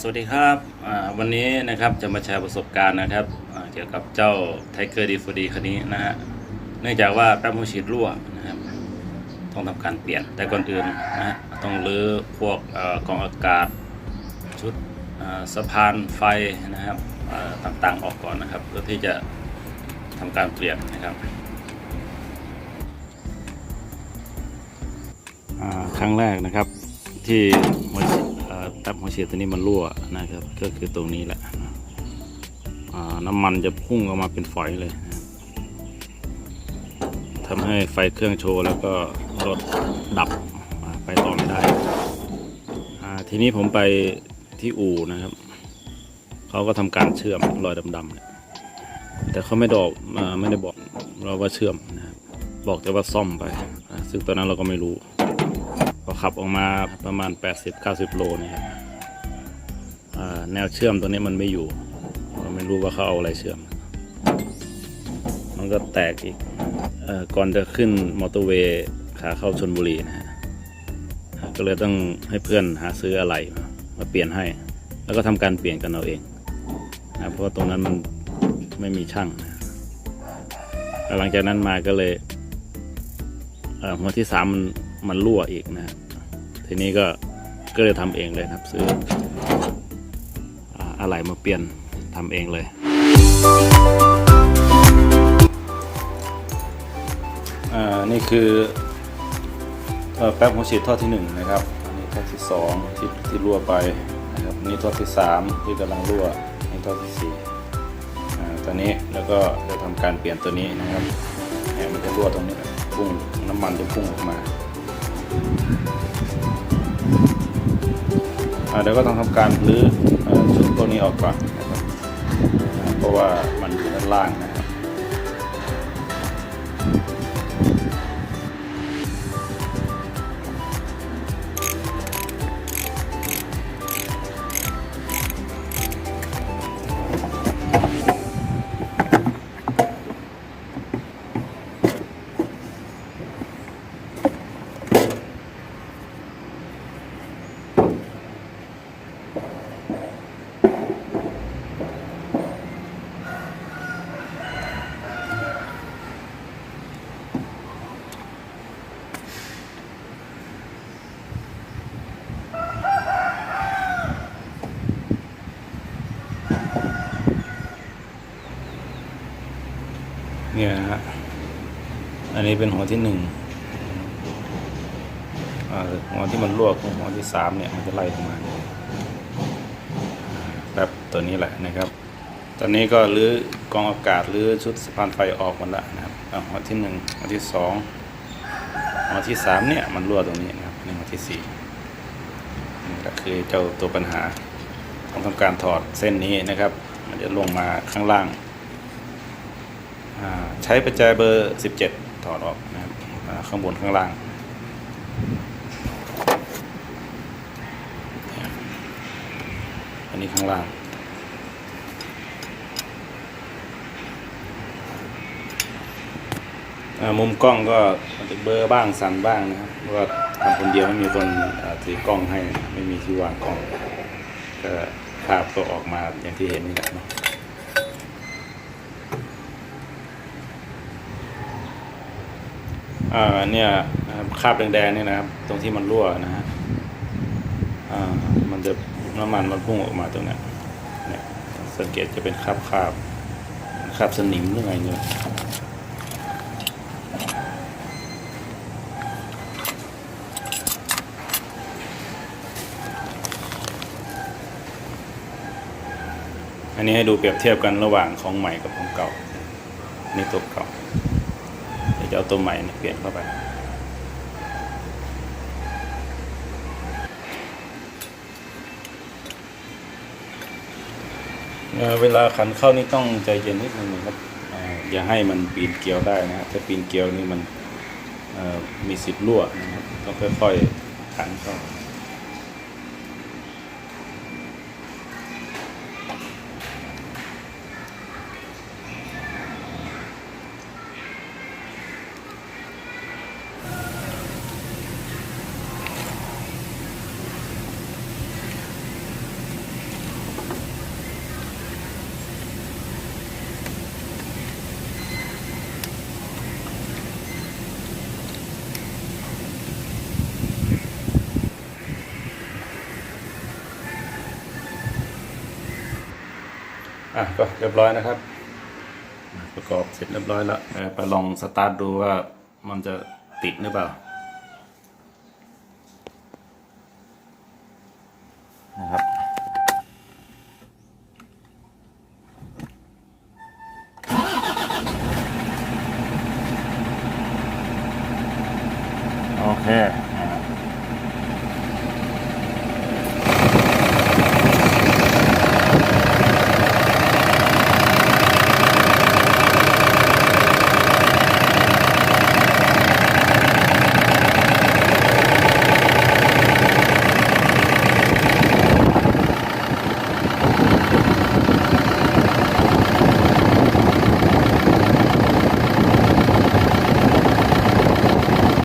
สวัสดีครับวันนี้นะครับจะมาแชร์ประสบการณ์นะครับเกี่ยวกับเจ้าไทเกอร์ดีฟดีคันนี้นะฮะเนื่องจากว่าแป๊บหัวฉีดรั่วนะครับต้องทำการเปลี่ยนแต่ก่อนอื่นนะฮะต้องรื้อพวกเอ่อกองอากาศชุดสะพานไฟนะครับต่างๆออกก่อนนะครับ เพื่อที่จะทำการเปลี่ยนนะครับครั้งแรกนะครับที่หัว ฉีดเอ่อแป๊บหัวฉีดตัวนี้มันรั่วนะครับ ก็คือตรงนี้แหละน้ำมันจะพุ่งออกมาเป็นฝอยเลยทำให้ไฟเครื่องโชว์แล้วก็รถดับไปต่อไม่ได้ ทีนี้ผมไปที่อู่นะครับ เขาก็ทำการเชื่อมรอยดำๆแต่เขาไม่ดอกไม่ได้บอกเราว่าเชื่อมนะครับบอกแต่ว่าซ่อมไป ซึ่งตอนนั้นเราก็ไม่รู้พอขับออกมาประมาณ 80-90 โลนี่ครับ แนวเชื่อมตัวนี้มันไม่อยู่เราไม่รู้ว่าเขาเอาอะไรเชื่อม มันก็แตกอีกอก่อนจะขึ้นมอเตอร์เวย์ขาเข้าชนบุรีนะฮะก็เลยต้องให้เพื่อนหาซื้ออะไรมาเปลี่ยนให้ แล้วก็ทำการเปลี่ยนกันเอาเองนะเพราะว่าตรงนั้นมันไม่มีช่างนะหลังจากนั้นมาก็เลยเหัวที่สามมันมันรั่วอีกนะฮะทีนี้ก็ก็เลยทำเองเลยนะครับซื้อ อ่าอะไรมาเปลี่ยนทำเองเลยอ่านี่คือแป๊บหัวฉีดท่อที่หนึ่งนะครับอันนี้ท่อที่สองที่ที่รั่วไปนะครับนี่ท่อที่สามที่กำลังรั่วนี่ท่อที่สี่อ่าตอนนี้แล้วก็จะทำการเปลี่ยนตัวนี้นะครับเนี่ยมันจะรั่วตรงนี้พุ่งน้ำมันจะพุ่งออกมาอ่าเดี๋ยวก็ต้องทำการรื้อ นี้ออกก่อนนะครับเพราะว่ามันอยู่ด้านล่างนะ อันนี้เป็นหัวที่หนึ่งหัวที่มันรั่วคือหัวที่สามเนี่ยมันจะไล่ออกมาแบบตัวนี้แหละนะครับ ตอนนี้ก็รื้อกองอากาศรื้อชุดสะพานไฟออกหมดแล้วนะครับหัวที่หนึ่งหัวที่สองหัวที่สามเนี่ยมันรั่วตรงนี้นะครับนี่หัวที่สี่นี่ก็คือเจ้าตัวปัญหาต้องทำการถอดเส้นนี้นะครับ มันจะลงมาข้างล่างใช้ประแจเบอร์ 17 ถอดออกนะครับข้างบนข้างล่างอันนี้ข้างล่างมุมกล้องก็จะเบอร์บ้างสั่นบ้างนะครับเพราะว่าทำคนเดียวไม่มีคนถือกล้องให้ไม่มีที่วางกล้องก็ภาพก็ออกมาอย่างที่เห็นนี่แหละเนาะ อ่า เนี่ยคราบแดงๆเนี่ยนะครับ ตรงที่มันรั่วนะฮะอ่ามันจะน้ำมันมันพุ่งออกมาตรงเนี้ยเนี่ยสังเกตจะเป็นคราบคราบคราบสนิมหรือไงเนี่ยอันนี้ให้ดูเปรียบเทียบกันระหว่างของใหม่กับของเก่านี่ตัวเก่า จะเอาตัวใหม่เปลี่ยนเข้าไปเเวลาขันเข้านี่ต้องใจเย็นนิดนึงนะครับออย่าให้มันปีนเกลียวได้นะครับถ้าปีนเกลียวนี่มันมีสิทธิ์รั่วนะครับต้องค่อยๆขันเข้า่ะก็เรียบร้อยนะครับ ประกอบเสร็จเรียบร้อยแล้วไปลองสตาร์ทดูว่ามันจะติดหรือเปล่านะครับโอเค